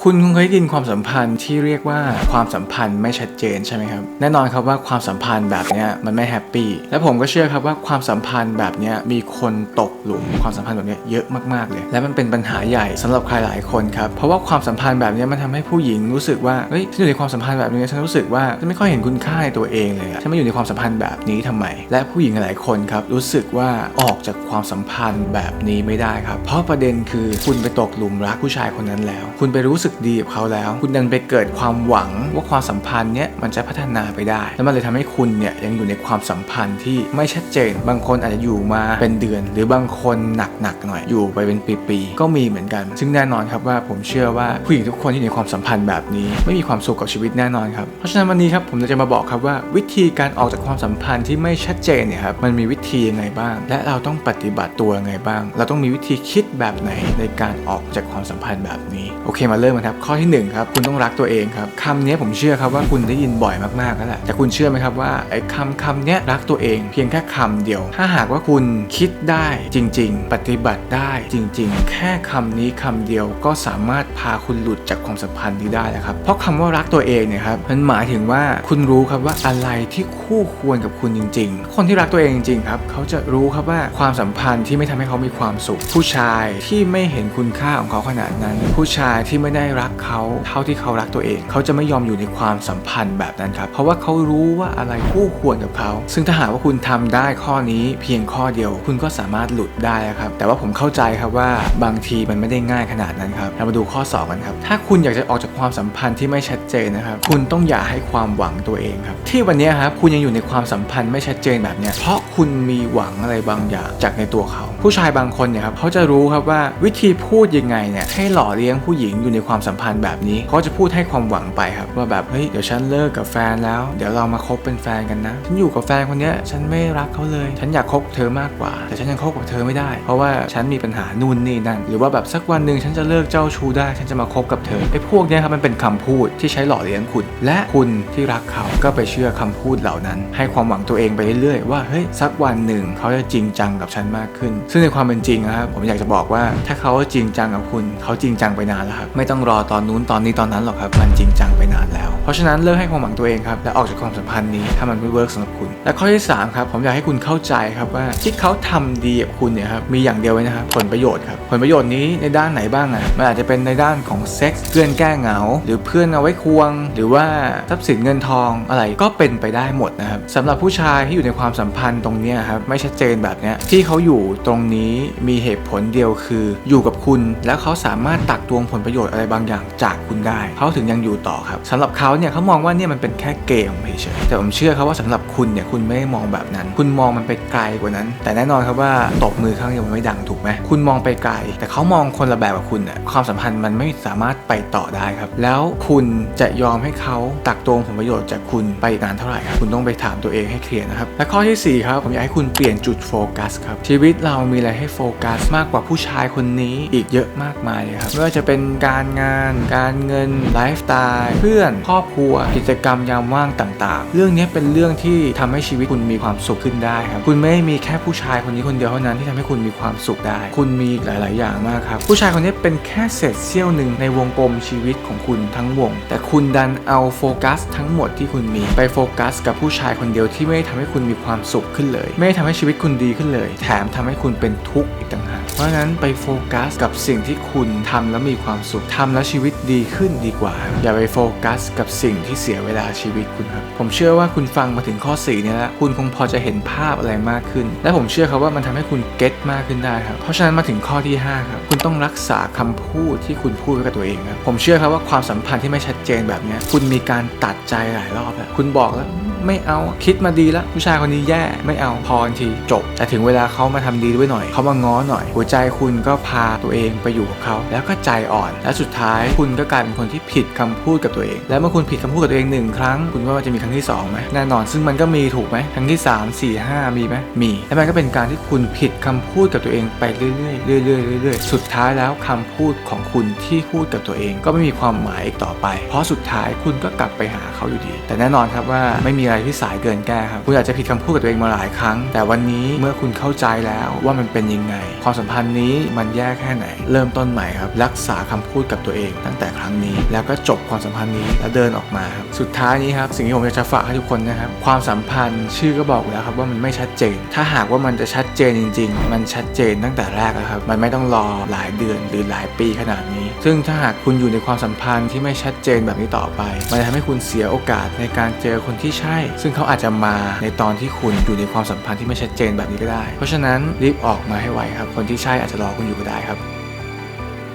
คุณคงเคยได้ยินความสัมพันธ์ที่เรียกว่าความสัมพันธ์ไม่ชัดเจนใช่ไหมครับแน่นอนครับว่าความสัมพันธ์แบบนี้มันไม่แฮปปี้และผมก็เชื่อครับว่าความสัมพันธ์แบบนี้มีคนตกหลุมความสัมพันธ์แบบนี้เยอะมากๆเลย และมันเป็นปัญหาใหญ่สำหรับใครหลายคนครับเพราะว่าความสัมพันธ์แบบนี้มันทำให้ผู้หญิงรู้สึกว่าเฮ้ยฉันอยู่ในความสัมพันธ์แบบนี้ฉันรู้สึกว่าฉันไม่ค่อยเห็นคุณค่าในตัวเองเลยฉันไม่อยู่ในความสัมพันธ์แบบนี้ทำไม และผู้หญิงหลายคนครับรู้สึกว่าออกจากความสัมพันธ์แบบนี้ไม่ได้ครับเพราะประเด็นคือคุณไปตกหลุมรักผู้ชายคนนั้นแล้ว คุณไปรู้สึกดีกับเขาแล้ว คุณดันไปเกิดความหวังว่าความสัมพันธ์เนี้ยมันจะพัฒนาไปได้ แล้วมันเลยทำให้คุณเนี่ยยังอยู่ในความสัมพันธ์ที่ไม่ชัดเจน บางคนอาจจะอยู่มาเป็นเดือน หรือบางคนหนักๆหน่อยอยู่ไปเป็นปีๆก็มีเหมือนกัน ซึ่งแน่นอนครับว่าผมเชื่อว่าผู้หญิงทุกคนที่อยู่ในความสัมพันธ์แบบนี้ ไม่มีความสุขกับชีวิตแน่นอนครับเพราะฉะนั้นวันนี้ครับผมจะมาบอกครับว่าวิธีการออกจากความสัมพันธ์ที่ไม่ชัดเจนเนี่ยครับมันมีวิธียังไงบ้าง และเราต้องปฏิบัติตัวยังไงบ้าง เราต้องมีวิธีคิดแบบไหนในการออกจากความสัมพันธ์แบบนี้โอเคมาเริ่มกันครับ ข้อที่หนึ่งครับ คุณต้องรักตัวเองครับคำนี้ผมเชื่อครับว่าคุณได้ยินบ่อยมากๆแล้วแหละแต่คุณเชื่อไหมครับว่าไอ้คำคำนี้รักตัวเองเพียงแค่คำเดียว ถ้าหากว่าคุณคิดได้จริง ๆ ปฏิบัติได้จริง ๆ แค่คำนี้คำเดียวก็สามารถพาคุณหลุดจากความสัมพันธ์นี้ได้แล้วครับเพราะคำว่ารักตัวเองเนี่ยครับมันหมายถึงว่าคุณรู้ครับว่าอะไรที่คู่ควรกับคุณจริง ๆ คนที่รักตัวเองจริงๆครับเขาจะรู้ครับว่าความสัมพันธ์ที่ไม่ทำให้เขามีความสุข ผู้ชายที่ไม่เห็นคุณค่าของเขาขนาดนั้น ผู้ชายที่ไม่ได้ได้รักเขาเท่าที่เขารักตัวเอง เขาจะไม่ยอมอยู่ในความสัมพันธ์แบบนั้นครับ เพราะว่าเขารู้ว่าอะไรคู่ควรกับเขา ซึ่งถ้าหากว่าคุณทำได้ข้อนี้เพียงข้อเดียว คุณก็สามารถหลุดได้ครับ แต่ว่าผมเข้าใจครับว่าบางทีมันไม่ได้ง่ายขนาดนั้นครับ เรามาดูข้อ2กันครับ ถ้าคุณอยากจะออกจากความสัมพันธ์ที่ไม่ชัดเจนนะครับ คุณต้องอย่าให้ความหวังตัวเองครับ ที่วันนี้ครับคุณยังอยู่ในความสัมพันธ์ไม่ชัดเจนแบบเนี้ยเพราะคุณมีหวังอะไรบางอย่างจากในตัวเขา ผู้ชายบางคนเนี่ยครับเขาจะรู้ครับว่าวิธีพูดยังไงเนี่ยให้หล่อเลี้ยงผู้หญิงอยู่ในความความสัมพันธ์แบบนี้เขาจะพูดให้ความหวังไปครับว่าแบบเฮ้ยเดี๋ยวฉันเลิกกับแฟนแล้ว เดี๋ยวเรามาคบเป็นแฟนกันนะ ฉันอยู่กับแฟนคนนี้ฉันไม่รักเขาเลย ฉันอยากคบเธอมากกว่า แต่ฉันยังคบกับเธอไม่ได้ เพราะว่าฉันมีปัญหานู่นนี่นั่น หรือว่าแบบสักวันหนึ่งฉันจะเลิกเจ้าชู้ได้ ฉันจะมาคบกับเธอไอ้พวกเนี้ยครับมันเป็นคำพูดที่ใช้หล่อเลี้ยงคุณ และคุณที่รักเขาก็ไปเชื่อคำพูดเหล่านั้น ให้ความหวังตัวเองไปเรื่อยๆว่าเฮ้ยสักวันหนึ่งเขาจะจริงจังกับฉันมากขึ้น ซึ่งในความเป็นจริงนะครับผมอยากจะบอกว่าถ้าเขาจริงจังกับคุณ เขาจริงจังไปนานแล้วครับไม่ต้องรอตอนนู้นตอนนี้ตอนนั้นหรอกครับ มันจริงจังไปนานแล้ว เพราะฉะนั้นเลิกให้ความหวังตัวเองครับ และออกจากความสัมพันธ์นี้ถ้ามันไม่เวิร์กสำหรับคุณ และข้อที่สามครับ ผมอยากให้คุณเข้าใจครับว่าที่เขาทำดีกับคุณเนี่ยครับมีอย่างเดียวไว้นะครับผลประโยชน์ครับผลประโยชน์นี้ในด้านไหนบ้างอะมันอาจจะเป็นในด้านของเซ็กส์เพื่อนแก้เหงา หรือเพื่อนเอาไว้ควง หรือว่าทรัพย์สินเงินทองอะไรก็เป็นไปได้หมดนะครับสำหรับผู้ชายที่อยู่ในความสัมพันธ์ตรงนี้ครับไม่ชัดเจนแบบเนี้ยที่เขาอยู่ตรงนี้มีเหตุผลเดียวคือ อยู่กับคุณ แล้วเขาสามารถตักตวงผลประโยชน์อะไรบางอย่างจากคุณได้ เขาถึงยังอยู่ต่อครับสำหรับเขาเนี่ยเขามองว่าเนี่ยมันเป็นแค่เกมเฉยแต่ผมเชื่อครับว่าสำหรับคุณเนี่ยคุณไม่ได้มองแบบนั้น คุณมองมันไปไกลกว่านั้น แต่แน่นอนครับว่าตบมือข้างเดียวมันไม่ดังถูกไหมคุณมองไปไกล แต่เขามองคนละแบบกับคุณเนี่ยความสัมพันธ์มันไม่สามารถไปต่อได้ครับ แล้วคุณจะยอมให้เขาตักตวงผลประโยชน์จากคุณไปอีกนานเท่าไหร่ครับคุณต้องไปถามตัวเองให้เคลียร์นะครับและข้อทีสี่4ครับผมอยากให้คุณเปลี่ยนจุดโฟกัสครับชีวิตเรามีอะไรให้โฟกัส มากกว่าผู้ชายคนนี้อีกเยอะมากมายเลยครับไม่ว่าจะเป็นการงาน การเงินไลฟ์สไตล์เพื่อนครอบครัว กิจกรรมยามว่างต่างๆ เรื่องนี้เป็นเรื่องที่ทำให้ชีวิตคุณมีความสุขขึ้นได้ครับคุณไม่มีแค่ผู้ชายคนนี้คนเดียวเท่านั้นที่ทำให้คุณมีความสุขได้ คุณมีหลาย ๆ อย่างมากครับผู้ชายคนนี้เป็นแค่เศษเสี้ยวหนึ่งในวงกลมชีวิตของคุณทั้งวง แต่คุณดันเอาโฟกัสทั้งหมดที่คุณมีไปโฟกัส กับผู้ชายคนเดียวที่ไม่ได้ทำให้คุณมีความสุขขึ้นเลย ไม่ได้ทำให้ชีวิตคุณดีขึ้นเลย แถมทำให้คุณเป็นทุกข์อีกต่างหากเพราะฉะนั้นไปโฟกัส กับสิ่งที่คุณทำแล้วมีความสุขทำแล้วชีวิตดีขึ้นดีกว่า อย่าไปโฟกัสกับสิ่งที่เสียเวลาชีวิตคุณครับ ผมเชื่อว่าคุณฟังมาถึงข้อ4เนี่ยแล้วคุณคงพอจะเห็นภาพอะไรมากขึ้น และผมเชื่อครับว่ามันทำให้คุณเก็ตมากขึ้นได้ครับ เพราะฉะนั้นมาถึงข้อที่ห้าครับคุณต้องรักษาคำพูดที่คุณพูดไว้กับตัวเองครับผมเชื่อครับว่าความสัมพันธ์ที่ไม่ชัดเจนแบบนี้คุณมีการตัดใจหลายรอบแล้วคุณบอกแล้ว ไม่เอาคิดมาดีแล้วผู้ชายคนนี้แย่ไม่เอาพอทันทีจบ แต่ถึงเวลาเขามาทำดีด้วยหน่อยเขามาง้อหน่อย หัวใจคุณก็พาตัวเองไปอยู่กับเขา แล้วก็ใจอ่อน และสุดท้ายคุณก็กลายเป็นคนที่ผิดคำพูดกับตัวเอง แล้วเมื่อคุณผิดคำพูดกับตัวเองหนึ่งครั้ง คุณว่ามันจะมีครั้งที่สองไหมแน่นอนซึ่งมันก็มีถูกไหมครั้งที่ 3 4 5 มีไหมมี แล้วมันก็เป็นการที่คุณผิดคำพูดกับตัวเองไปเรื่อยๆเรื่อยๆเรื่อยๆสุดท้ายแล้วคำพูดของคุณที่พูดกับตัวเอง ก็ไม่มีความหมายอีกต่อไป เพราะสุดท้ายคุณก็กลับไปหาเขาอยู่ดี แต่แน่นอนครับว่าไม่มีอะไรที่สายเกินแก้ครับคุณอาจจะผิดคำพูดกับตัวเองมาหลายครั้ง แต่วันนี้เมื่อคุณเข้าใจแล้วว่ามันเป็นยังไง ความสัมพันธ์นี้มันแย่แค่ไหน เริ่มต้นใหม่ครับ รักษาคำพูดกับตัวเอง ตั้งแต่ครั้งนี้ แล้วก็จบความสัมพันธ์นี้แล้วเดินออกมาครับสุดท้ายนี้ครับสิ่งที่ผมอยากจะฝากให้ทุกคนนะครับความสัมพันธ์ชื่อก็บอกแล้วครับว่ามันไม่ชัดเจน ถ้าหากว่ามันจะชัดเจนจริง ๆ มันชัดเจนตั้งแต่แรกแล้วครับมันไม่ต้องรอหลายเดือนหรือหลายปีขนาดนี้ ซึ่งถ้าหากคุณอยู่ในความสัมพันธ์ที่ไม่ชัดเจนแบบนี้ต่อไป มันจะทำให้คุณเสียโอกาสในการเจอคนที่ใช่ซึ่งเขาอาจจะมาในตอนที่คุณอยู่ในความสัมพันธ์ที่ไม่ชัดเจนแบบนี้ก็ได้ เพราะฉะนั้นรีบออกมาให้ไวครับ คนที่ใช่อาจจะรอคุณอยู่ก็ได้ครับ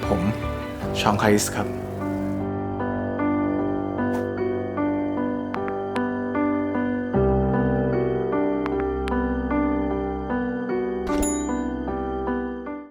ผมชองคาริสครับ